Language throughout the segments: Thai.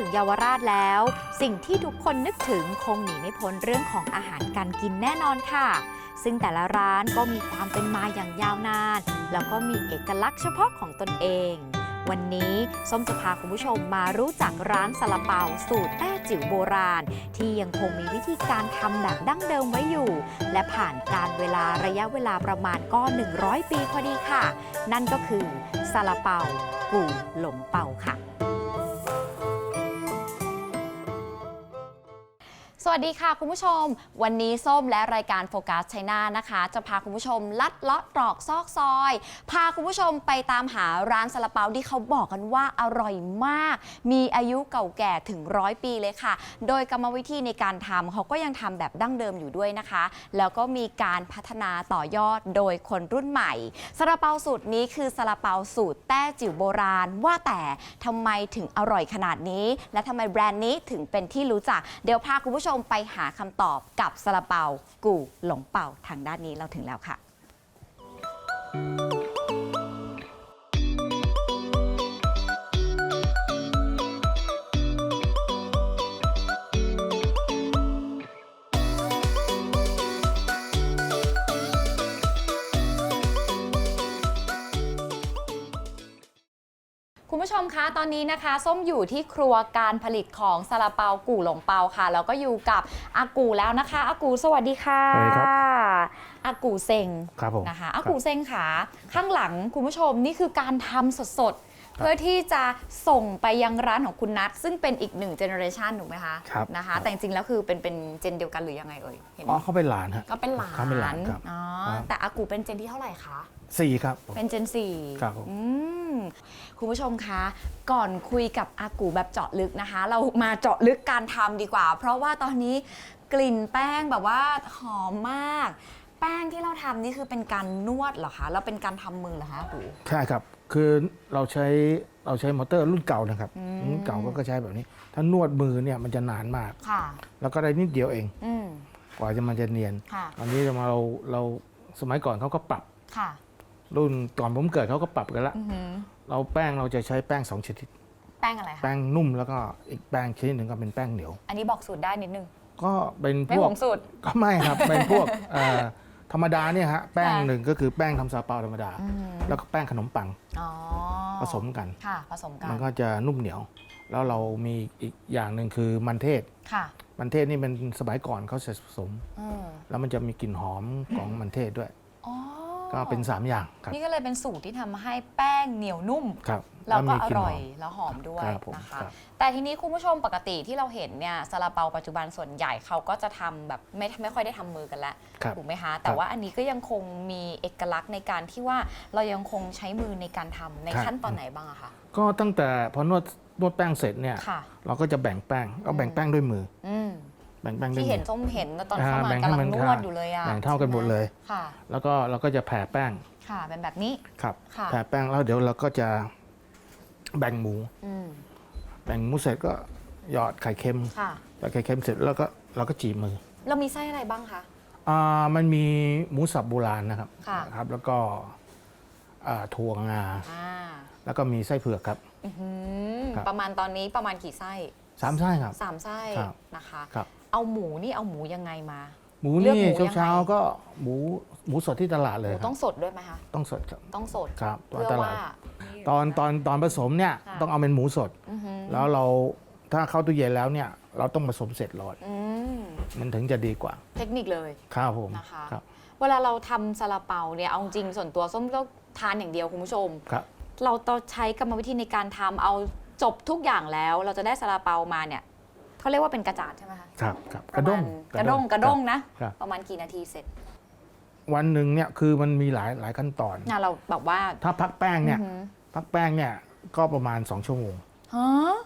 ถึงเยาวราชแล้ว สิ่งที่ทุกคนนึกถึงคงหนีไม่พ้นเรื่องของอาหารการกินแน่นอนค่ะ ซึ่งแต่ละร้านก็มีความเป็นมาอย่างยาวนาน แล้วก็มีเอกลักษณ์เฉพาะของตนเอง วันนี้ส้มจะพาคุณผู้ชมมารู้จักร้านซาลาเปาสูตรแต้จิ๋วโบราณ ที่ยังคงมีวิธีการทำแบบดั้งเดิมไว้อยู่ และผ่านการเวลาระยะเวลาประมาณก็ 100 ปีพอดีค่ะ นั่นก็คือซาลาเปากูหลงเปาค่ะ สวัสดีค่ะคุณผู้ชม วันนี้ส้มและรายการโฟกัสไชน่านะคะ จะพาคุณผู้ชมลัดเลาะตรอกซอกซอย พาคุณผู้ชมไปตามหาร้านซาลาเปาที่เขาบอกกันว่าอร่อยมาก มีอายุเก่าแก่ถึงร้อยปีเลยค่ะ โดยกรรมวิธีในการทำเขาก็ยังทำแบบดั้งเดิมอยู่ด้วยนะคะ แล้วก็มีการพัฒนาต่อยอดโดยคนรุ่นใหม่ซาลาเปาสูตรนี้คือซาลาเปาสูตรแต้จิ๋วโบราณ ว่าแต่ทำไมถึงอร่อยขนาดนี้ และทำไมแบรนด์นี้ถึงเป็นที่รู้จักเดี๋ยวพาคุณผู้ชมไปหาคำตอบกับซาลาเปากูหลงเป่าทางด้านนี้เราถึงแล้วค่ะ ผู้ชมคะตอนนี้นะคะ ส้มอยู่ที่ครัวการผลิตของซาลาเปากู่หลงเปาค่ะ แล้วก็อยู่กับอากูแล้วนะคะอากูสวัสดีค่ะสวัสดีครับอากูเซ็งครับผมนะคะอากูเซ็งค่ะ ข้างหลังคุณผู้ชมนี่คือการทำสดๆ เพื่อที่จะส่งไปยังร้านของคุณนัทซึ่งเป็นอีกหนึ่งเจเนอเรชันถูกไหมคะครับนะคะครับแต่จริงๆแล้วคือเป็นเป็นเจนเดียวกันหรือยังไงเอ่ยเห็นอ๋อเขาเป็นหลานฮะก็เป็นหลานเขาเป็นหลานครับอ๋อครับแต่อากูเป็นเจนที่เท่าไหร่คะสี่ครับผมเป็นเจนสี่ครับผมอืมคุณผู้ชมคะก่อนคุยกับอากูแบบเจาะลึกนะคะ เรามาเจาะลึกการทำดีกว่า เพราะว่าตอนนี้กลิ่นแป้งแบบว่าหอมมาก แป้งที่เราทำนี่คือเป็นการนวดเหรอคะ แล้วเป็นการทำมือเหรอคะอากูใช่ครับ คือเราใช้เราใช้มอเตอร์รุ่นเก่านะครับอืม รุ่นเก่าก็ก็ใช้แบบนี้ ถ้านวดมือเนี่ยมันจะนานมาก ค่ะแล้วก็ได้นิดเดียวเอง อืมกว่าจะมันจะเนียนค่ะตอนนี้เราเราเราสมัยก่อนเขาก็ปรับค่ะรุ่นก่อนผมเกิดเขาก็ปรับกันละ อือหือเราแป้งเราจะใช้แป้งสองชนิด แป้งอะไรคะแป้งนุ่มแล้วก็อีกแป้งชนิดหนึ่งก็เป็นแป้งเหนียว อันนี้บอกสูตรได้นิดนึงก็เป็นไม่พวหกวงสูตร ก็ไม่ครับ เป็นพวกเอ่อ ธรรมดาเนี่ยฮะแป้งค่ะหนึ่งก็คือแป้งทำซาเปาธรรมดา อืมแล้วก็แป้งขนมปังอ๋อผสมกัน ค่ะ ผสมกันมันก็จะนุ่มเหนียว แล้วเรามีอีกอย่างหนึ่งคือมันเทศ ค่ะมันเทศนี่เป็นสมัยก่อนเขาจะผสม อืมแล้วมันจะมีกลิ่นหอมของมันเทศด้วยอ๋อ ก็เป็น3อย่างครับนี่ก็เลยเป็นสูตรที่ทำให้แป้งเหนียวนุ่ม ครับแล้วก็มีอกลิ่นร่หอยอมแล้วหอมด้วยครับผมนะคะ ครับแต่ทีนี้คุณผู้ชมปกติที่เราเห็นเนี่ยซาลาเปาปัจจุบันส่วนใหญ่เขาก็จะทำแบบไม่ไม่ค่อยได้ทำมือกันแล้วครับถูกไหมคะ แต่ครับว่าอันนี้ก็ยังคงมีเอกลักษณ์ในการที่ว่าเรายังคงใช้มือในการทำในครับ ขั้นตอนไหนบ้างอะคะก็ตั้งแต่พอนวดนวดแป้งเสร็จเนี่ย ค่ะ เราก็จะแบ่งแป้งเอาแบ่งแป้งด้วยมือ อืม แบ่งแป้งด้วยที่มืเห็นอส้มเห็นตอนอ่าเข้ามาแบ่งกำลังให้มันนวดอยู่เลยอะแบ่งเท่ากันหมดเลยค่ะ แล้วก็เราก็จะแผ่แป้งค่ะ เป็นแบบนี้ครับค่ะแผ่แป้งแล้วเดี๋ยวเราก็จะแบ่งหมูอืมแบ่งหมูเสร็จก็หยอดไข่เค็มค่ะหยอดไข่เค็มเสร็จแล้วก็เราก็จีบมือ เรามีไส้อะไรบ้างคะอ่ามันมีหมูสับโบราณนะครับค่ะครับ แล้วก็อ่าถั่วงาอ่าแล้วก็มีไส้เผือกครับอื้อหือครับประมาณตอนนี้ประมาณกี่ไส้สามไส้ครับสามไส้ครับนะคะครับ เอาหมูนี่เอาหมูยังไงมา หมูเลือกนี่หมูยังไง เช้าๆก็หมูหมูสดที่ตลาดหเลยมูครัต้บองสดด้วยไหมคะ ต้องสดครับ ต้องสดครับตอนเพื่อตว่า ลาด ตอนตอนตอนผสมเนี่ยค่ะ ต้องเอาเป็นหมูสด อือหือแล้วเราถ้าเข้าตู้เย็นแล้วเนี่ย เราต้องผสมเสร็จร้อนอืมมันถึงจะดีกว่าเทคนิคเลย ครับผมนะคะ ครับเวลาเราทำซาลาเปาเนี่ยเอาจริงส่วนตัวส้มก็ทานอย่างเดียวคุณผู้ชม ครับ เราต้องใช้กรรมวิธีในการทำเอาจบทุกอย่างแล้ว เราจะได้ซาลาเปามาเนี่ย เขาเรียกว่าเป็นกระจาดใช่ไหมคะครับครับประมาณกระด้งกระด้งนะ ครับ ประมาณกี่นาทีเสร็จวันหนึ่งเนี่ยคือมันมีหลายหลายขั้นตอน น่ะเราแบบว่าถ้าพักแป้งเนี่ย อือหือพักแป้งเนี่ยก็ประมาณ 2 ชั่วโมงฮะ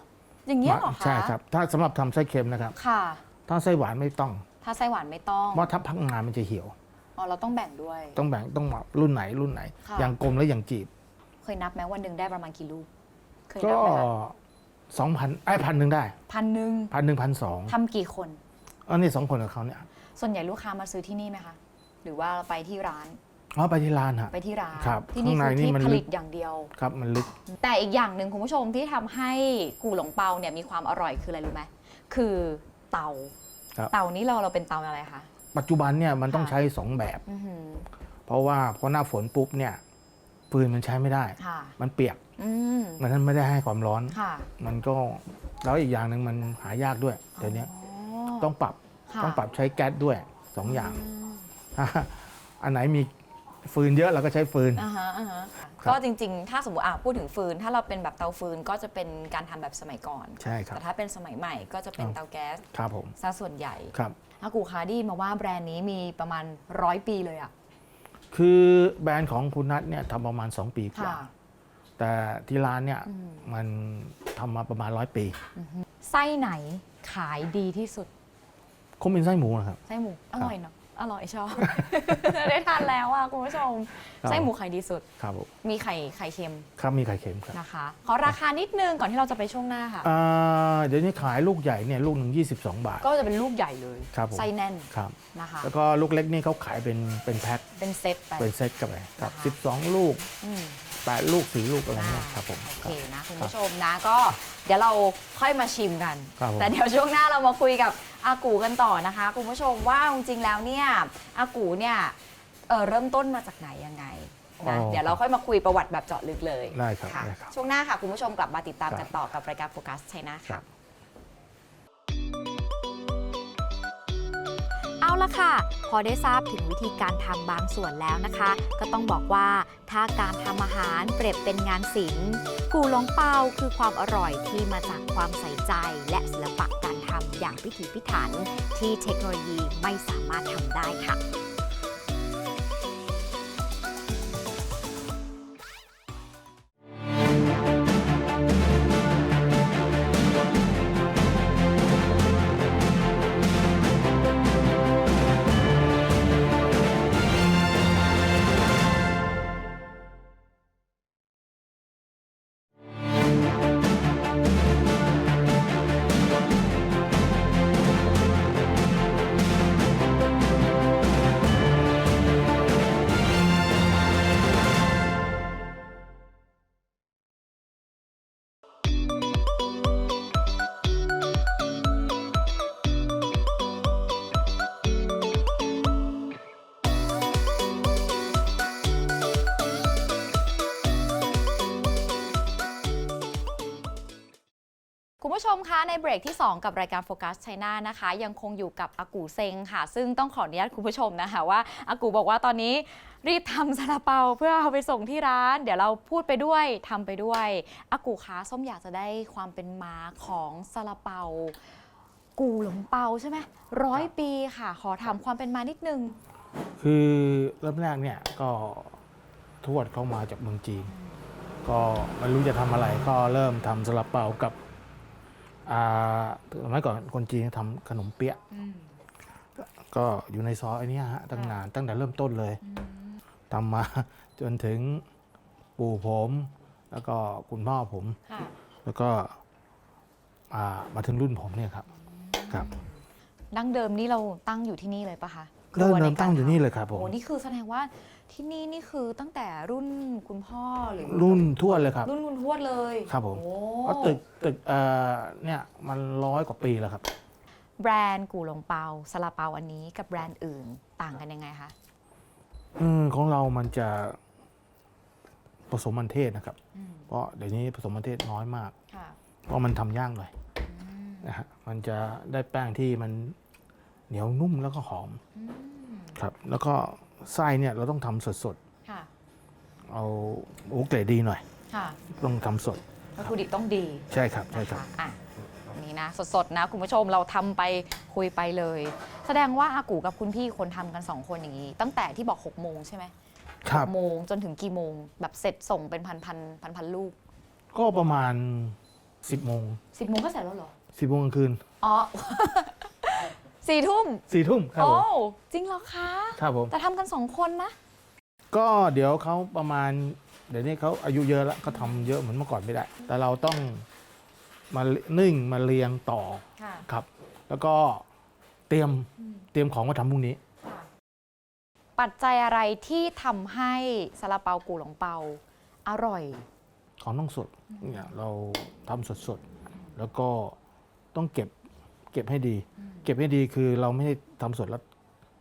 อย่างเงี้ยเหรอคะใช่ครับ ถ้าสำหรับทำไส้เค็มนะครับ ค่ะ ถ้าไส้หวานไม่ต้อง ถ้าไส้หวานไม่ต้องเพราะถ้าพักงานมันจะเหี่ยว อ๋อเราต้องแบ่งด้วย ต้องแบ่งต้องมารุ่นไหนรุ่นไหน ค่ะ อย่างกลมและอย่างจีบ เคยนับไหมวันหนึ่งได้ประมาณกี่ลูก เคยก็นับไหมคะ สองพันไอ้พันหนึ่งได้พันหนึ่งพันหนึ่งพันสองทำกี่คน อันนี้สองคนกับเขาเนี่ยส่วนใหญ่ลูกค้ามาซื้อที่นี่ไหมคะ หรือว่าไปที่ร้าน อ๋อไปที่ร้านฮะ ไปที่ร้านครับที่นี่ข้างในคือนี่ที่มันผลึลิกตอย่างเดียว ครับมันลึก แต่อีกอย่างหนึ่งคุณผู้ชมที่ทำให้กูหลงเปาเนี่ยมีความอร่อยคืออะไรรู้ไหมคือเตาครับเตานี้เราเราเป็นเตาอะไรคะ ปัจจุบันเนี่ยมันต้องค่ะใช้สองแบบอื้อหือเพราะว่าพอหน้าฝนปุ๊บเนี่ย ฟืนมันใช้ไม่ได้ ค่ะมันเปียก อืมมันไม่ได้ให้ความร้อน ค่ะมันก็แล้วอีกอย่างหนึ่งมันหายากด้วยเดี๋ยวนี้อ๋อต้องปรับค่ะต้องปรับใช้แก๊สด้วยสองอย่าง ม อันไหนมีฟืนเยอะเราก็ใช้ฟืน อ่าฮะอ่าฮะครับ ก็จริงๆ ถ้าสมมติอะพูดถึงฟืน ถ้าเราเป็นแบบเตาฟืนก็จะเป็นการทำแบบสมัยก่อน ใช่ครับ แต่ถ้าเป็นสมัยใหม่ก็จะเป็นครับ เตาแก๊สครับผมซะส่วนใหญ่ครับ อากูคาไดีมาว่าแบรนด์นี้มีประมาณร้อยปีเลยอะ คือแบรนด์ของคุณนัทเนี่ยทำประมาณ 2 ปีกว่า ค่ะ แต่ที่ร้านเนี่ยอืมมันทำมาประมาณร้อยปี ไส้ไหนขายดีที่สุด คงเป็นไส้หมูนะครับ ไส้หมูอร่อยเนาะ อร่อยชอบ ได้ทานแล้วอะคุณผู้ชม ครับ ไส้หมูขายดีสุด ครับผมมีไข่ไข่เค็มครับมีไข่เค็มครับนะคะ ขอราคานิดนึงก่อนที่เราจะไปช่วงหน้าค่ะ อ่าเดี๋ยวนี้ขายลูกใหญ่เนี่ยลูกหนึ่ง22 บาท ก็จะเป็นลูกใหญ่เลยครับผม ไส้แน่นครับ นะคะ แล้วก็ลูกเล็กนี่เขาขายเป็นเป็นแพ็คเป็นเซตไป เป็นเซตกันไปครับนะคะ12 ลูก อืม 8 ลูก 4 ลูกอะไรเงี้ยอ่าครับผมโอครัเคบนะคุณผู้ชมนะก็เดี๋ยวเราค่อยมาชิมกันครับผมแต่เดี๋ยวช่วงหน้าเรามาคุยกับอากูกันต่อนะคะ คุณผู้ชมว่าจริงๆแล้วเนี่ยอากูเนี่ยเอ่อเริ่มต้นมาจากไหนยังไงนะเดี๋ยวเราค่อยมาคุยประวัติแบบเจาะลึกเลยได้ครับค่ะได้ครับช่วงหน้าค่ะคุณผู้ชมกลับมาติดตามครับกันต่อกับรายการโฟกัสไชน่าครัค่ะ ละค่ะ พอได้ทราบถึงวิธีการทำบางส่วนแล้วนะคะ ก็ต้องบอกว่าถ้าการทำอาหารเปรียบเป็นงานศิลป์กูหลงเปาคือความอร่อยที่มาจากความใส่ใจ และศิลปะการทำอย่างพิถีพิถัน ที่เทคโนโลยีไม่สามารถทำได้ค่ะ ผู้ชมคะในเบรกที่ 2 กับรายการโฟกัสไชน่านะคะ ยังคงอยู่กับอากูเซงค่ะ ซึ่งต้องขออนุญาตคุณผู้ชมนะคะว่าอากูบอกว่าตอนนี้รีบทำซาลาเปาเพื่อเอาไปส่งที่ร้าน เดี๋ยวเราพูดไปด้วยทำไปด้วยอากูคะส้มอยากจะได้ความเป็นมาของซาลาเปา กูหลงเปาใช่ไหมร้อยปีค่ะ ขอถามความเป็นมานิดนึง คือเริ่มแรกเนี่ยก็ทวดเข้ามาจากเมืองจีน ก็ไม่รู้จะทำอะไรก็เริ่มทำซาลาเปากับ อ่าสมัยก่อนคนจีนทำขนมเปี๊ยะก็อยู่ในซอยอันเนี้ยฮะตั้งนานตั้งแต่เริ่มต้นเลยทำมา จนถึงปู่ผม แล้วก็คุณพ่อผม ค่ะ แล้วก็อ่ามาถึงรุ่นผมเนี่ยครับครับดั้งเดิมนี่เราตั้งอยู่ที่นี่เลยปะคะเริ่มครัวเริ่มใกาตั้งอยู่นี่เลยครับผม โอ้นี่คือแสดงว่า ที่นี่นี่คือตั้งแต่รุ่นคุณพ่อหรือรุ่นทวดเลยครับ รุ่นคุณทวดเลยครับผม โอ้เพราะตึกตึกเอ่อเนี่ยมันร้อยกว่าปีแล้วครับ แบรนด์กูหลงเปาซาลาเปาอันนี้กับแบรนด์อื่นต่างกันยังไงคะ อืมของเรามันจะผสมมันเทศนะครับ อืม เพราะเดี๋ยวนี้ผสมมันเทศน้อยมาก ค่ะเพราะมันทำยากหน่อยนะฮะมันจะได้แป้งที่มันเหนียวนุ่มแล้วก็หอมอืมครับ แล้วก็ ไส้เนี่ยเราต้องทำสดค่ะๆ เอาโอ้เกรดดีหน่อย ค่ะต้องทำสด วัตถุดิบต้องดีใช่ครับใช่นะครัคะบอะนี่นะ สดๆนะคุณผู้ชมเราทำไปคุยไปเลย แสดงว่าอากูกับคุณพี่คนทำกันสองคนอย่างนี้ ตั้งแต่ที่บอก6กโมงใช่ไหมครับหกโมงจนถึงกี่โมง แบบเสร็จส่งเป็นพันพันพันพันๆลูก ก็ประมาณ 10โมงสิบโมงก็เสร็จแล้วเหรอ 10โมงกลางคืน อ๋อ สี่ทุ่ม4ทุ่มครับโอ้ผมจริงเหรอคะครับผม แต่ทำกันสองคนนะ ก็เดี๋ยวเขาประมาณ เดี๋ยวนี้เขาอายุเยอะแล้วเขาทำเยอะเหมือนเมื่อก่อนไม่ได้ แต่เราต้องมานึ่งมาเรียงต่อค่ะ ครับ แล้วก็เตรียมเตรียมของมาทำพรุ่งนี้ ปัจจัยอะไรที่ทำให้ซาลาเปากูหลงเปา อร่อย ของต้องสดเนี่ยเราทำสดๆ แล้วก็ต้องเก็บ เก็บให้ดี เก็บให้ดีคือเราไม่ได้ทำสดแล้ว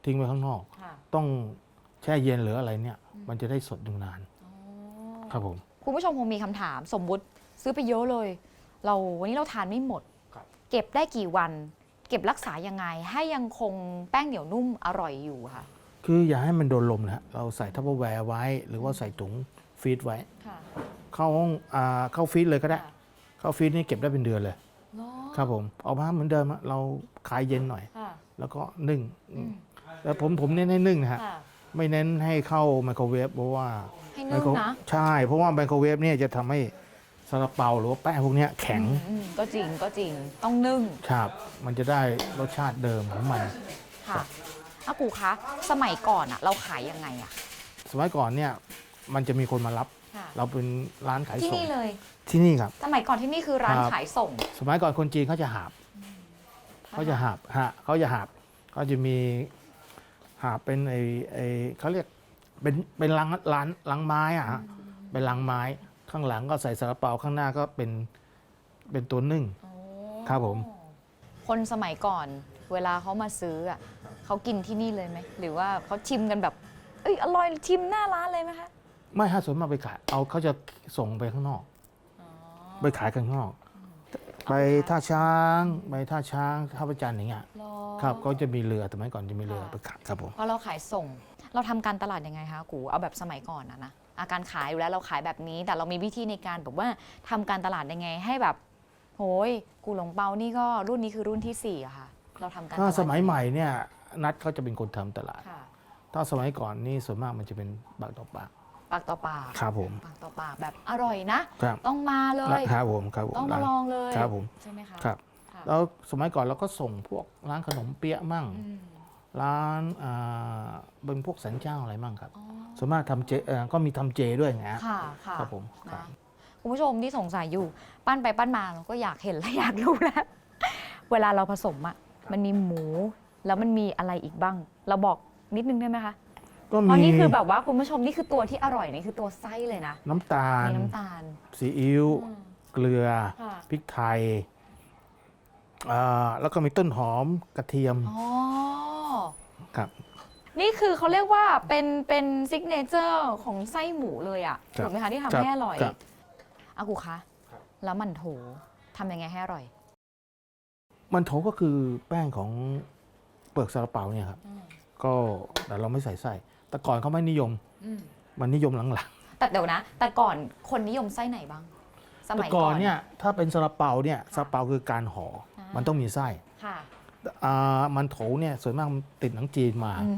ทิ้งไว้ข้างนอก ค่ะต้องแช่เย็นหรืออะไรเนี่ย มันจะได้สดอยู่นานครับผม คุณผู้ชมคงมีคำถามสมมุติซื้อไปเยอะเลย เราวันนี้เราทานไม่หมด ครับ เก็บได้กี่วัน เก็บรักษายังไง ให้ยังคงแป้งเหนียวนุ่มอร่อยอยู่ค่ะ คืออย่าให้มันโดนลมนะฮะเราใส่ทัพเปอร์แวร์ไว้ หรือว่าใส่ถุงฟีดไว้ ค่ะ เข้าห้องอ่าเข้าฟีดเลยก็ได้ค่ะเข้าฟีดนี่เก็บได้เป็นเดือนเลยเนาะ ครับผมเอามาเหมือนเดิมอะเราคลายเย็นหน่อย ค่ะแล้วก็นึ่งอืมแล้วผมผมเน้นให้นึ่งนะฮะค่ะ ไม่เน้นให้เข้าไมโครเวฟเพราะว่าให้ไมนึ่งโครนะ ใช่ เพราะว่าไมโครเวฟเนี่ยจะทำให้ซาลาเปาหรือว่าแป้งพวกเนี้ยแข็งอืมอืมก็จริงก็จริงต้องนึ่งครับมันจะได้รสชาติเดิมของมัน ค่ะอากูคะสมัยก่อนอะเราขายยังไงอะสมัยก่อนเนี่ยมันจะมีคนมารับ ค่ะเราเป็นร้านขายที่ส่งนี่เลย ที่นี่ครับ สมัยก่อนที่นี่คือร้านครับ ขายส่งสมัยก่อนคนจีนเขาจะหาบเขาจะหาบฮะเขาจะหาบเขาจะมีหาบเป็นไอไอเขาเรียกเป็นเป็นลังร้านลังไม้อะฮะเป็นลังไม้ข้างหลังก็ใส่ซาลาเปาข้างหน้าก็เป็นเป็นตัวนึ่งครับผม คนสมัยก่อน เวลาเขามาซื้ออะเขากินที่นี่เลยไหมหรือว่าเขาชิมกันแบบ เอ้ยอร่อยชิมหน้าร้านเลยไหมคะ ไม่ฮะส่วนมากไปขายเอาเขาจะส่งไปข้างนอกไปขายข้างนอก ไปท่าช้างไปท่าช้างท่าประจันทร์อย่างเงี้ยรอครับก็จะมีเรือสมัยก่อนจะมีเรือค่ะ ไปขายครับผมเพราะเราขายส่ง เราทำการตลาดยังไงคะกูเอาแบบสมัยก่อนอะนะอาการขายอยู่แล้วเราขายแบบนี้ แต่เรามีวิธีในการแบบว่าทำการตลาดยังไงให้แบบโหยกูหลงเปานี่ก็รุ่นนี้คือรุ่นที่สี่อะค่ะ เราทำการตถ้าลาดสมัยใหม่เนี่ยนัดเขาจะเป็นคนทำตลาด ค่ะถ้าสมัยก่อนนี่ส่วนมากมันจะเป็นปากต่อปาก ปากต่อปากครับผมปากต่อปากแบบอร่อยนะ ครับต้องมาเลยครับผมครับผมต้องมาลองเลยครับผมใช่ไหมคะครับค่ะแล้วสมัยก่อนเราก็ส่งพวกร้านขนมเปี๊ยะมั่งอืมร้านอ่าเป็นพวกสันเจ้าอะไรมั่งครับอ๋อส่วนมากทำเจเอ่อก็มีทำเจด้วยไงฮะค่ะค่ะครับผมครันะบคุณผู้ชมที่สงสัยอยู่ปั้นไปปั้นมาเราก็อยากเห็นและอยากรู้แล้ว เวลาเราผสมอะมันมีหมูแล้วมันมีอะไรอีกบ้าง เราบอกนิดนึงได้ไหมคะ ก็เพราะมีนี่คือแบบว่าคุณผู้ชมนี่คือตัวที่อร่อยนี่คือตัวไส้เลยนะน้ำตาล มีน้ำตาล ซีอิ๊วอืมเกลือค่ะ พริกไทยอ่าแล้วก็มีต้นหอมกระเทียมอ๋อ ครับ นี่คือเขาเรียกว่าเป็นเป็นซิกเนเจอร์ของไส้หมูเลยอะครับถูกไหมคะที่ทำครับให้อร่อยครับ อากูคะ แล้วมันโถทำยังไงให้อร่อย มันโถก็คือแป้งของเปลือกซาลาเปาเนี่ยครับ ก็แต่เราไม่ใส่ไส้ แต่ก่อนเขาไม่นิยม อืมมันนิยมหลังแต่เดี๋ยวนะ แต่ก่อนคนนิยมไส้ไหนบ้าง สๆแต่มัยก่ก่ออนนเนี่ยถ้าเป็นซาลาเปาเนี่ยซาลาเปาคือการห่ออา มัมันต้องมีไส้ค่ะอ่ามันโถเนี่ยส่วนมากมันติดหนังจีนมา อืม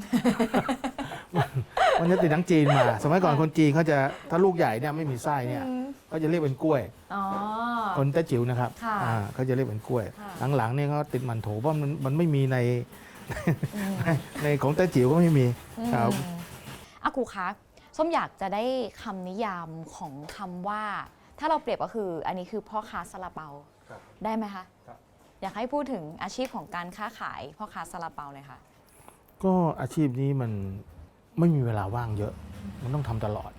มันจะติดหนังจีนมา สมัยก่อนคนจีนเขาจะถ้าลูกใหญ่เนี่ยไม่มีไส้เนี่ยเขาจะเรียกเป็นกล้วย อ๋อ คนแต้จิ๋วนะครับค่ะอ่าเขาจะเรียกเป็นกล้วย ค่ะ หลังๆเนี่ยเขาติดมันโถเพราะมันมันไม่มีใน อืม ในในของแต้จิ๋วก็ไม่มีครับ อืมอากูคะส้มอยากจะได้คำนิยามของคำว่า ถ้าเราเปรียบก็คืออันนี้คือพ่อค้าซาลาเปาได้ไหมคะครับ อยากให้พูดถึงอาชีพของการค้าขายพ่อค้าซาลาเปาเลยค่ะ ก็อาชีพนี้มันไม่มีเวลาว่างเยอะ มันต้องทำตลอด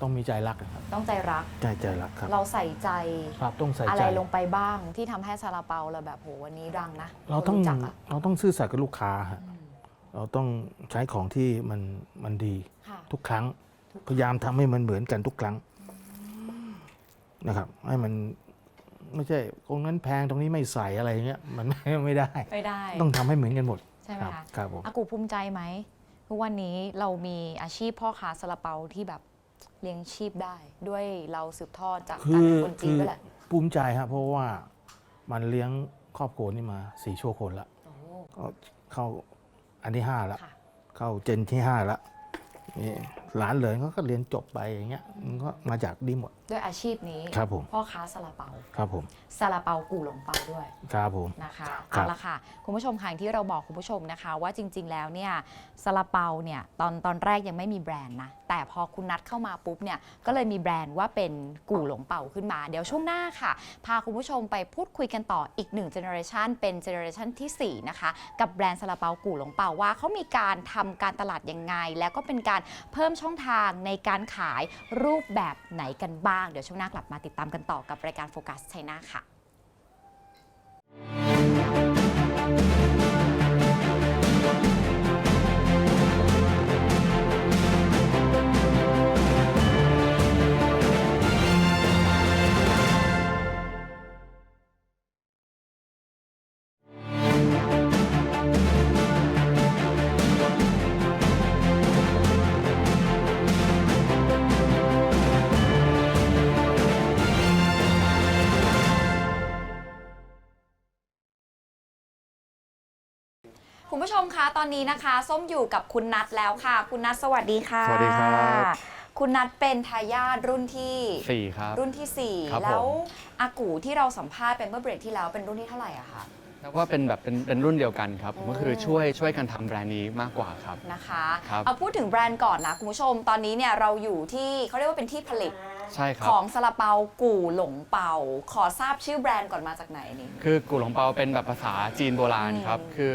ต้องมีใจรักนะครับ ต้องใจรัก ใจใจรักครับ เราใส่ใจครับต้องใส่อะไรใจลงไปบ้างที่ทำให้ซาลาเปาเราแบบโหวันนี้ดังนะเราต้องคนจักอะเราต้องซื่อสัตย์กับลูกค้าฮะอืม เราต้องใช้ของที่มันมันดีค่ะ ทุกครั้งทุกพยายามทำให้มันเหมือนกันทุกครั้งนะครับ ให้มันไม่ใช่ตรงนั้นแพงตรงนี้ไม่ใส่อะไรอย่างเงี้ยมัน ไม่ได้ ไม่ได้ ต้องทำให้เหมือนกันหมดใช่ไหมครับคะครับผมอากูภูมิใจไหมทุกวันนี้เรามีอาชีพพ่อค้าซาลาเปาที่แบบเลี้ยงชีพได้ด้วยเราสืบทอดจากคืการอเป็นคนจีคืนอด้วยแหละภูมิใจฮะเพราะว่ามันเลี้ยงครอบครัวนี่มาสี่ชั่วคนละ โอ้ ก็เข้า อันที่ห้าละค่ะเข้าเจนที่ห้าละนี่หลานเหลยเขาก็เรียนจบไปอย่างเงี้ยมันก็มาจากดีหมด ด้วยอาชีพนี้ครับผม พ่อค้าซาลาเปาครับผมซาลาเปากู่หลงเปาด้วย ครับผม นะคะครัเอาบ ละค่ะ คุณผู้ชมค่ะอย่างที่เราบอกคุณผู้ชมนะคะ ว่าจริง ๆ แล้วเนี่ยซาลาเปาเนี่ยตอนตอนแรกยังไม่มีแบรนด์นะแต่พอคุณนัดเข้ามาปุ๊บเนี่ยก็เลยมีแบรนด์ว่าเป็นกู่หลงเป่าขึ้นมา เดี๋ยวช่วงหน้าค่ะ พาคุณผู้ชมไปพูดคุยกันต่ออีกหนึ่งเจเนอเรชันเป็นเจเนอเรชันที่ 4 นะคะ กับแบรนด์ซาลาเปากู่หลงเป่าว่าเขามีการทำการตลาดยังไง แล้วก็เป็นการเพิ่มช่องทางในการขายรูปแบบไหนกันบ้าง เดี๋ยวช่วงหน้ากลับมาติดตามกันต่อกับรายการโฟกัสไชน่าค่ะ ตอนนี้นะคะ ส้มอยู่กับคุณนัทแล้วค่ะ คุณนัทสวัสดีค่ะ สวัสดีครับ คุณนัทเป็นทายาทรุ่นที่สี่ครับ รุ่นที่ครับ4แล้วผมอากูที่เราสัมภาษณ์เป็นเมื่อเบรกที่แล้วเป็นรุ่นที่เท่าไหร่อะคะ แล้วว่าเป็นแบบเป็นเป็นรุ่นเดียวกันครับผมก็คือช่วยช่วยกันทำแบรนด์นี้มากกว่าครับ นะคะครับ เอาพูดถึงแบรนด์ก่อนนะ คุณผู้ชม ตอนนี้เนี่ยเราอยู่ที่เขาเรียกว่าเป็นที่ผลิตใช่ครัขบ องซาลาเปากู่หลงเปา ขอทราบชื่อแบรนด์ก่อนมาจากไหนนี่ คือกูหลงเปาเป็นแบบภาษาจีนโบราณครับอืมคือ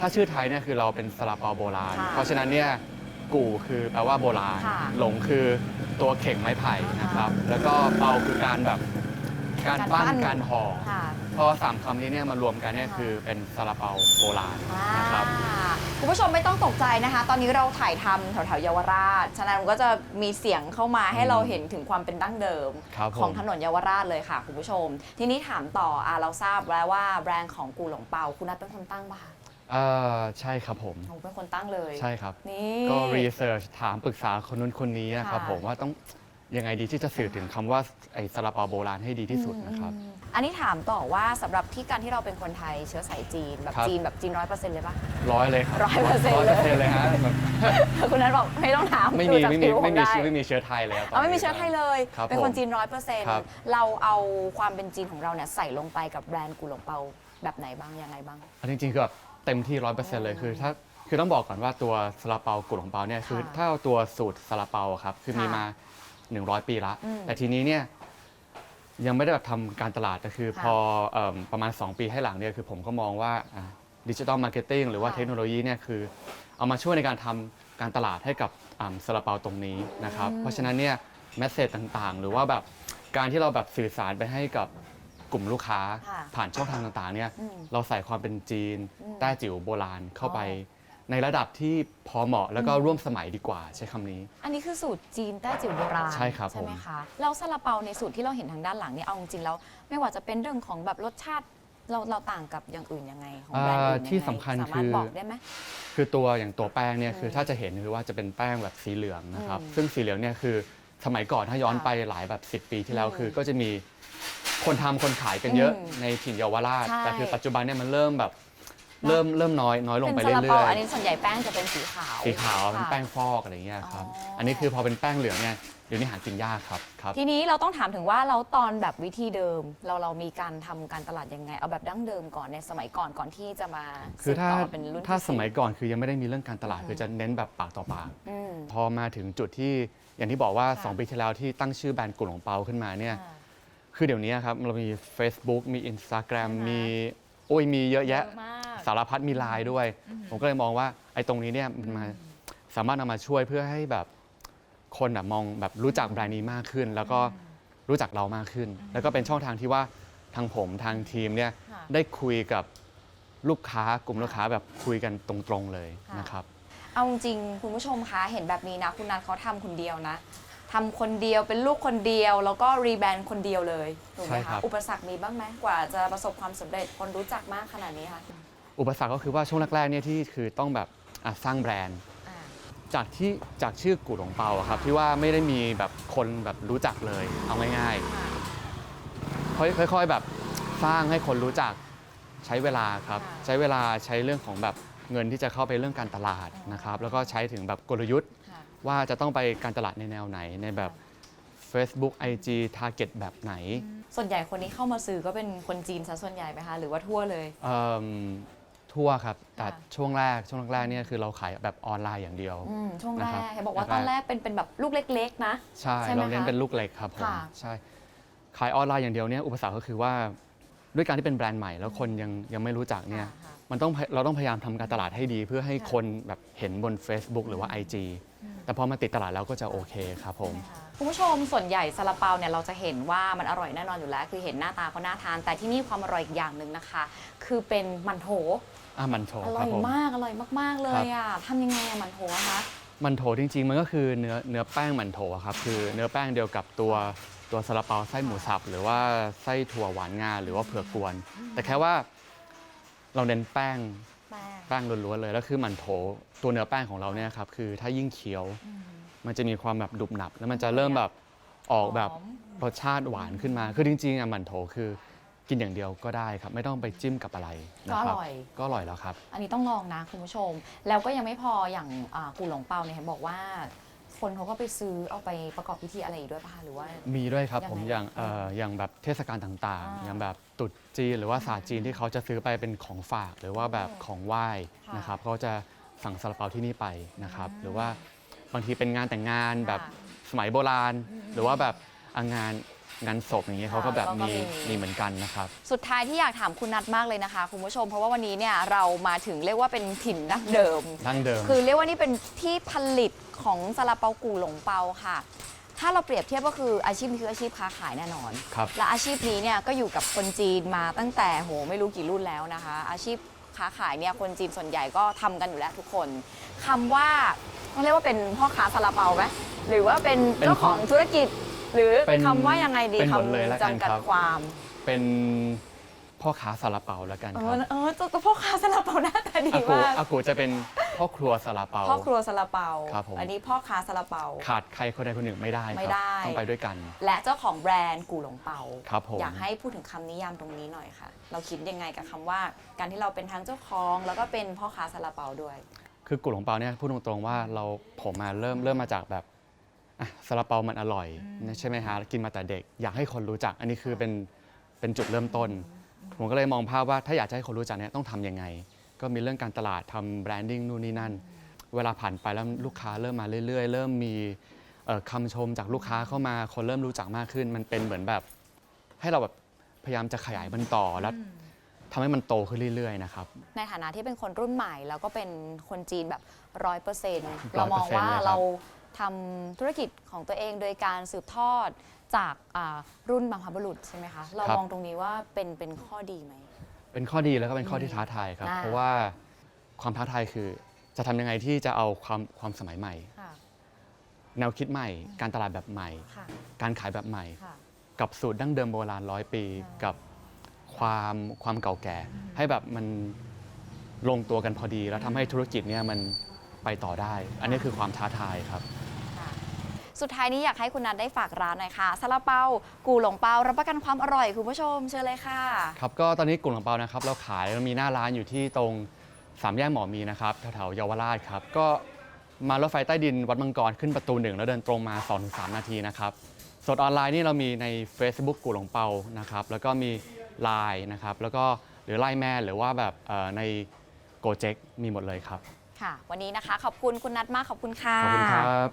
ถ้าชื่อไทยเนี่ยคือเราเป็นซาลาเปาโบราณ ค่ะเพราะฉะนั้นเนี่ยกูคือแปลว่าโบราณ ค่ะหลงคือตัวเข่งไม้ไผ่นะครับ แล้วก็เปาคือการแบบการปั้นการห่อค่ะพอสามคำนี้เนี่ยมารวมกันเนี่ยค่ะคือเป็นซาลาเปาโบราณนะครับ อ่าคุณผู้ชมไม่ต้องตกใจนะคะ ตอนนี้เราถ่ายทำแถวๆเยาวราช ฉะนั้นมันก็จะมีเสียงเข้ามาให้อืมเราเห็นถึงความเป็นดั้งเดิม ครับผม ของถนนเยาวราชเลยค่ะ คุณผู้ชม ทีนี้ถามต่ออะเราทราบแล้วว่าแบรนด์ของกูหลงเปาคุณนัทเป็นคนตั้งป่ะคะเออใช่ครับผมโอ้เป็นคนตั้งเลยใช่ครับ นี่ ก็รีเสิร์ชถามปรึกษาคนนู้นคนนี้นะครับค่ะ ผมว่าต้องยังไงดีที่จะสื่อถึงคำว่าไอ้ซาลาเปาโบราณให้ดีที่สุดนะครับ อืมอันนี้ถามต่อว่าสำหรับที่การที่เราเป็นคนไทยเชื้อสายจีน แบบครับ จีนแบบจีนร้อยเปอร์เซ็นต์เลยป่ะร้อยเลยครับร้อยเปอร์เซ็นต์ร้อยเลยเปอร์เซ็นต์เลยฮะแบบคุณนัทบอกไม่ต้องถามไม่ดูมีจากไม่มีผิวขไม่องมีได้เชื้อไม่มีเชื้อไทยเลยครับเอาไม่มีเชื้อไทยเลย ครับเป็นคนผมจีนร้อยเปอร์เซ็นต์ครับ เราเอาความเป็นจีนของเราเนี่ยใส่ลงไปกับแบรนด์กูหลงเปาแบบไหนบ้างยังไงบ้าง อันจริงๆคือแบบ เต็มที่ร้อยเปอร์เซ็นต์เลยคือถ้าคือต้องบอกก่อนว่าตัวซาลาเปากุหลงเปาเนี่ยคือค่ะถ้าเอาตัวสูตรซาลาเปาอะครับคือมีค่ะมา 100 ปีละ อืมแต่ทีนี้เนี่ยยังไม่ได้แบบทำการตลาดแต่คือค่ะพอเอิ่มประมาณ 2 ปีให้หลังเนี่ยคือผมก็มองว่าดิจิ t a ลมาร์เก็ตติ้งหรือว่าค่ะ เทคโนโลยีเนี่ยคือเอามาช่วยในการทำการตลาดให้กับซาลาเปาตรงนี้นะครับอืมเพราะฉะนั้นเนี่ยแมสเซจต่างๆ หรือว่าแบบการที่เราแบบสื่อสารไปให้กับ กลุ่มลูกค้าค่ะผ่านช่องทางต่างๆเนี่ยอืมเราใส่ความเป็นจีนอืมแต้จิ๋วโบราณเข้าไป อ๋ ในระดับที่พอเหมาะแล้วก็อืมร่วมสมัยดีกว่าใช้คำนี้ อันนี้คือสูตรจีนแต้จิ๋วโบราณใช่ครับใช่ไหมผม คะแล้วซาลาเปาในสูตรที่เราเห็นทางด้านหลังเนี่ยเอาจริงๆแล้วไม่ว่าจะเป็นเรื่องของแบบรสชาติเราเราต่างกับอย่างอื่นยังไงของแบรนด์อื่นยังไงที่สำคัญสามารคืถอบอกได้ไหม คือตัวอย่างตัวแป้งเนี่ยอืมคือถ้าจะเห็นคือว่าจะเป็นแป้งแบบสีเหลืองนะครับ อืม ซึ่งสีเหลืองเนี่ยคือ สมัยก่อนถ้าย้อนค่ะไปหลายแบบ 10 ปีที่แล้วอืมคือ ก็จะมีคนทำคนขายกันเยอะอืมในถิ่นเยาวราชใช่ แต่คือปัจจุบันเนี่ยมันเริ่มแบบเริ่มเริ่มน้อยน้อยลงเป็นไปซาเรื่ลาเปาอยอันนี้ส่วนใหญ่แป้งจะเป็นสีขาวๆสีขาวเป็นค่ะ แป้งฟอกอะไรเงี้ยครับอ๋ออั อันนี้คือพอเป็นแป้งเหลืองเนี่ยเดี๋ยวนี้หากินยากครับครับ ทีนี้เราต้องถามถึงว่าเราตอนแบบวิธีเดิม เราเรามีการทำการตลาดยังไง เอาแบบดั้งเดิมก่อนในสมัยก่อนก่อนที่จะมาคือถ้าสืบต่เป็นรุ่นถ้าที่สมัยก่อนคือยังไม่ได้มีเรื่องการตลาดคือจะเน้นแบบปากต่อปาก อืม พอมาถึงจุดที่ อย่างที่บอกว่า ค่ะ 2 ปีที่แล้วที่ตั้งชื่อแบรนด์กุหลงเปาขึ้นมาเนี่ยอ่าคือเดี๋ยวนี้ครับเรามี Facebook มี Instagram ใช่ไหม มีโอ้ยมีเยอะแยะ เยอะมาก สารพัดมีไลน์ด้วย ผมก็เลยมองว่าไอ้ตรงนี้เนี่ยมันมาสามารถนำมาช่วยเพื่อให้แบบคนแบบมองแบบรู้จักแบรนด์นี้มากขึ้น แล้วก็รู้จักเรามากขึ้น แล้วก็เป็นช่องทางที่ว่าทางผมทางทีมเนี่ยค่ะ ได้คุยกับลูกค้ากลุ่มลูกค้าแบบคุยกันตรงๆเลยค่ะนะครับ เอาจริงๆคุณผู้ชมคะเห็นแบบนี้นะ คุณนัทเขาทำคนเดียวนะทำคนเดียวเป็นลูกคนเดียว แล้วก็รีแบรนด์คนเดียวเลยถูกไหมใช่ครัคะบ อุปสรรคมีบ้างไหมกว่าจะประสบความสำเร็จคนรู้จักมากขนาดนี้ค่ะอุปสรรคก็คือว่าช่วงแรกๆเนี่ยที่คือต้องแบบอะสร้างแบรนด์ อ่า จากที่จากชื่อกูหลงเปาอะครับที่ว่าไม่ได้มีแบบคนแบบรู้จักเลย เอาง่ายๆค่อยค่อยๆแบบสร้างให้คนรู้จักใช้เวลาครับ ค่ะ ใช้เวลาใช้เรื่องของแบบ เงินที่จะเข้าไปเรื่องการตลาดนะครับแล้วก็ใช้ถึงแบบกลยุทธ์ ค่ะว่าจะต้องไปการตลาดในแนวไหนในแบบ Facebook IG Target แบบไหนส่วนใหญ่คนที่เข้ามาซื้อก็เป็นคนจีนซะส่วนใหญ่ไหมคะ หรือว่าทั่วเลย เอิ่มทั่วครับแต่ค่ะ ช่วงแรกช่วงแรกๆเนี่ยคือเราขายแบบออนไลน์อย่างเดียว อืมช่วงแรนะครับกเห็นบอกว่าแรกๆตอนแรกเป็นเป็นแบบลูกเล็ก ๆ นะ ใช่ใช่ไหมเราเน้นคะเป็นลูกเล็กครับผมค่ะ ใช่ขายออนไลน์อย่างเดียวเนี่ยอุปสรรคก็คือว่าด้วยการที่เป็นแบรนด์ใหม่แล้วคนยังยังไม่รู้จักเนี่ย ค่ะค่ะ มันต้องเราต้องพยายามทำการตลาดให้ดี เพื่อให้ค่ะคนแบบเห็นบน Facebook หรือว่า IG แต่พอมาติดตลาดแล้วก็จะโอเคครับผม คุณผู้ชมส่วนใหญ่ซาลาเปาเนี่ยเราจะเห็นว่ามันอร่อยแน่นอนอยู่แล้ว คือเห็นหน้าตาเขาน่าทาน แต่ที่นี่ความอร่อยอีกอย่างหนึ่งนะคะ คือเป็นมันโถอะมันโถอคร่รัอบยผม มากอร่อยมาก ๆ เลยอะทำยังไงอะมันโถอะคะ มันโถจริงๆ มันก็คือเนื้อเนื้อแป้งมันโถอะครับคือเนื้อแป้งเดียวกับตัวตัวซาลาเปาไส้หมูสับหรือว่าไส้ถั่วหวานงาหรือว่าเผือกกวน แต่แค่ว่า เราเน้นแป้งแป้งแป้งล้วนๆเลยแล้วคือมันโถตัวเนื้อแป้งของเราเนี่ยครับคือถ้ายิ่งเคี้ยวมันจะมีความแบบดุบหนับ แล้วมันจะเริ่มแบบออกแบบหอม รสชาติหวานขึ้นมา คือจริงๆอะมันโถคือกินอย่างเดียวก็ได้ครับ ไม่ต้องไปจิ้มกับอะไรนะก็อครับ ร่อย ก็อร่อยแล้วครับ อันนี้ต้องลองนะคุณผู้ชม แล้วก็ยังไม่พออย่างอ่ากูหลงเปาเนี่ยเห็นบอกว่า คนเขาก็ไปซื้อเอาไปประกอบพิธีอะไรอีกด้วยป่ะคะหรือว่า มีด้วยครับยังไงผมอย่างเอ่ออย่างแบบเทศกาลต่างอ่าๆอย่างแบบ ตรุษจีนหรือว่าศาสตร์จีนที่เขาจะซื้อไปเป็นของฝากหรือว่าแบบของไหว้ค่ะนะครับเขาจะสั่งซาลาเปาที่นี่ไปนะครับ หรือว่าบางทีเป็นงานแต่งงานแบบค่ะสมัยโบราณ หรือว่าแบบอะงานงานศพอย่างเงี้ยเขาก็แบบก็มีมีมีเหมือนกันนะครับ สุดท้ายที่อยากถามคุณนัทมากเลยนะคะ คุณผู้ชม เพราะว่าวันนี้เนี่ยเรามาถึงเรียกว่าเป็นถิ่นดั้งเดิม ดั้งเดิม คือเรียกว่านี่เป็นที่ผลิตของซาลาเปากูหลงเปาค่ะ ถ้าเราเปรียบเทียบก็คืออาชีพนี้คืออาชีพค้าขายแน่นอน ครับ และอาชีพนี้เนี่ยก็อยู่กับคนจีนมาตั้งแต่โหไม่รู้กี่รุ่นแล้วนะคะ อาชีพค้าขายเนี่ยคนจีนส่วนใหญ่ก็ทำกันอยู่แล้วทุกคนคำว่าต้องเรียกว่าเป็นพ่อค้าซาลาเปาไหมหรือว่าเป็นเป็นเจ้าของธุรกิจ หรือเป็นคำว่ายังไงดีเป็นหมดคำเลยแล้วกันจำกัดครับ ความ เป็นพ่อค้าซาลาเปาแล้วกันเอครัอบเออตัวพ่อค้าซาลาเปาหน้าตาดีอากูมากอากูจะเป็น พ่อครัวซาลาเปา พ่อครัวซาลาเปา ครับผม อันนี้พ่อค้าซาลาเปา ขาดใครคนใดคนหนึ่งไม่ได้ครับไม่ได้ ต้องไปด้วยกัน และเจ้าของแบรนด์กูหลงเปา ครับผม อยากให้พูดถึงคำนิยามตรงนี้หน่อยค่ะ เราคิดยังไงกับคำว่า การที่เราเป็นทั้งเจ้าของแล้วก็เป็นพ่อค้าซาลาเปาด้วย คือกุหลงเปาเนี่ยพูดตรงๆว่าเราผมมาเริ่มเริ่มมาจากแบบอะซาลาเปามันอร่อยนะใช่ไหมฮะกินมาแต่เด็ก อยากให้คนรู้จัก อันนี้คือเป็นเป็นจุดเริ่มต้น ผมก็เลยมองภาพว่าถ้าอยากจะให้คนรู้จักเนี่ยต้องทำยังไง ก็มีเรื่องการตลาดทำแบรนดิ้งนู่นนี่นั่น เวลาผ่านไปแล้วลูกค้าเริ่มมาเรื่อย ๆ เริ่มมีเอ่อคำชมจากลูกค้าเข้ามาคนเริ่มรู้จักมากขึ้น มันเป็นเหมือนแบบให้เราแบบพยายามจะขยายมันต่อแล้วทำให้มันโตขึ้นเรื่อยๆนะครับ ในฐานะที่เป็นคนรุ่นใหม่แล้วก็เป็นคนจีนแบบร้อยเปอร์เซ็นต์100%เรามองว่าเลยครับเราทำธุรกิจของตัวเองโดยการสืบทอดจากอ่ารุ่นบรรพบุรุษใช่ไหมคะ เรามองตรงนี้ว่าเป็นเป็นข้อดีไหม เป็นข้อดีแล้วก็เป็นข้อที่ท้าทายครับ อ่า เพราะว่าความท้าทายคือจะทำยังไงที่จะเอาความความสมัยใหม่ ค่ะแนวคิดใหม่ การตลาดแบบใหม่ ค่ะการขายแบบใหม่ ค่ะ กับสูตรดั้งเดิมโบราณร้อยปีกับความความเก่าแก่ ให้แบบมันลงตัวกันพอดี แล้วทำให้ธุรกิจเนี่ยมันไปต่อได้ อันนี้คือความท้าทายครับค่ะ สุดท้ายนี้อยากให้คุณนัทได้ฝากร้านหน่อยค่ะซาลาเปากูหลงเปารับประกันความอร่อยคุณผู้ชมเชิญเลยค่ะครับก็ตอนนี้กลุ่มของเปานะครับเราขายเรามีหน้าร้านอยู่ที่ตรงสามแยกหมอมีนะครับแถวๆเยาวราชครับก็มารถไฟใต้ดินวัดมังกรขึ้นประตูหนึ่งแล้วเดินตรงมา 2-3 นาทีนะครับสดออนไลน์นี่เรามีใน Facebook กูหลงเปานะครับแล้วก็มี Line นะครับแล้วก็หรือไลน์แมนหรือว่าแบบเอ่อในโกเจ็กมีหมดเลยครับ ค่ะ วันนี้นะคะ ขอบคุณคุณนัทมากขอบคุณค่ะ ขอบคุณครับ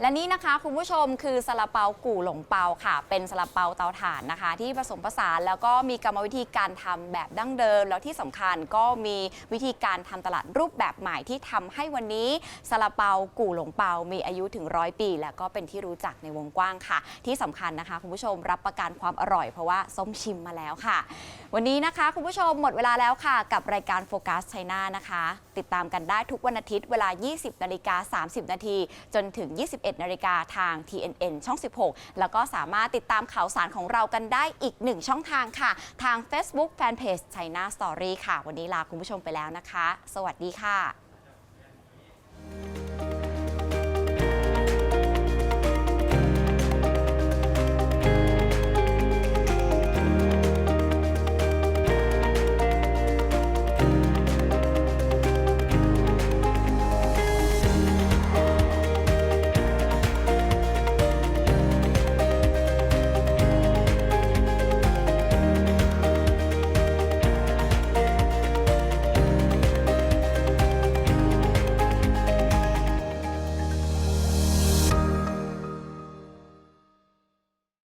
และนี่นะคะคุณผู้ชมคือซาลาเปากู่หลงเปาค่ะ เป็นซาลาเปาเตาถ่านนะคะ ที่ผสมผสานแล้วก็มีกรรมวิธีการทำแบบดั้งเดิม แล้วที่สำคัญก็มีวิธีการทำตลาดรูปแบบใหม่ที่ทำให้วันนี้ซาลาเปากู่หลงเปา มีอายุถึงร้อยปี และก็เป็นที่รู้จักในวงกว้างค่ะ ที่สำคัญนะคะ คุณผู้ชมรับประกันความอร่อยเพราะว่าส้มชิมมาแล้วค่ะ วันนี้นะคะคุณผู้ชมหมดเวลาแล้วค่ะ กับรายการโฟกัสไชน่านะคะ ติดตามกันได้ทุกวันอาทิตย์เวลา 20นาฬิกา30นาทีจนถึง 20 11 นาฬิกาทาง TNN ช่อง 16 แล้วก็สามารถติดตามข่าวสารของเรากันได้อีกหนึ่งช่องทางค่ะ ทาง Facebook Fanpage China Story ค่ะ วันนี้ลาคุณผู้ชมไปแล้วนะคะ สวัสดีค่ะ